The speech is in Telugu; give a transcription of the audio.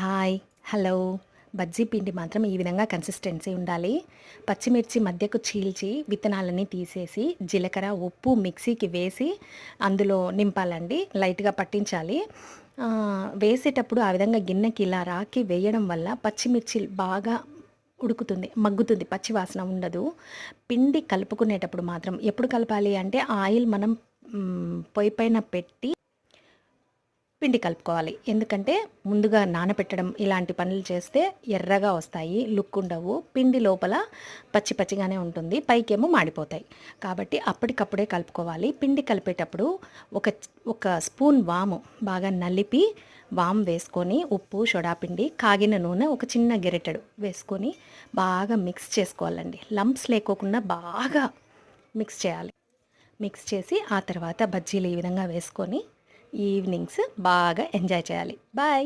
Hi hello. బజ్జీ పిండి మాత్రం ఈ విధంగా కన్సిస్టెన్సీ ఉండాలి. పచ్చిమిర్చి మధ్యకు చీల్చి విత్తనాలన్నీ తీసేసి జీలకర్ర ఉప్పు మిక్సీకి వేసి అందులో నింపాలండి. లైట్గా పట్టించాలి. వేసేటప్పుడు ఆ విధంగా గిన్నెకి ఇలా రాకి వేయడం వల్ల పచ్చిమిర్చి బాగా ఉడుకుతుంది మగ్గుతుంది పచ్చి వాసన ఉండదు. పిండి కలుపుకునేటప్పుడు మాత్రం ఎప్పుడు కలపాలి అంటే ఆయిల్ మనం పొయ్యి పైన పెట్టి పిండి కలుపుకోవాలి. ఎందుకంటే ముందుగా నానబెట్టడం ఇలాంటి పనులు చేస్తే ఎర్రగా వస్తాయి లుక్ ఉండవు. పిండి లోపల పచ్చి పచ్చిగానే ఉంటుంది పైకేమో మాడిపోతాయి. కాబట్టి అప్పటికప్పుడే కలుపుకోవాలి. పిండి కలిపేటప్పుడు ఒక ఒక స్పూన్ వాము బాగా నలిపి వామ్ వేసుకొని ఉప్పు సోడాపిండి కాగిన నూనె ఒక చిన్న గెరెటెడు వేసుకొని బాగా మిక్స్ చేసుకోవాలండి. లంప్స్ లేకోకుండా బాగా మిక్స్ చేయాలి. మిక్స్ చేసి ఆ తర్వాత బజ్జీలు ఈ విధంగా వేసుకొని ఈవినింగ్స్ బాగా ఎంజాయ్ చేయాలి. బాయ్.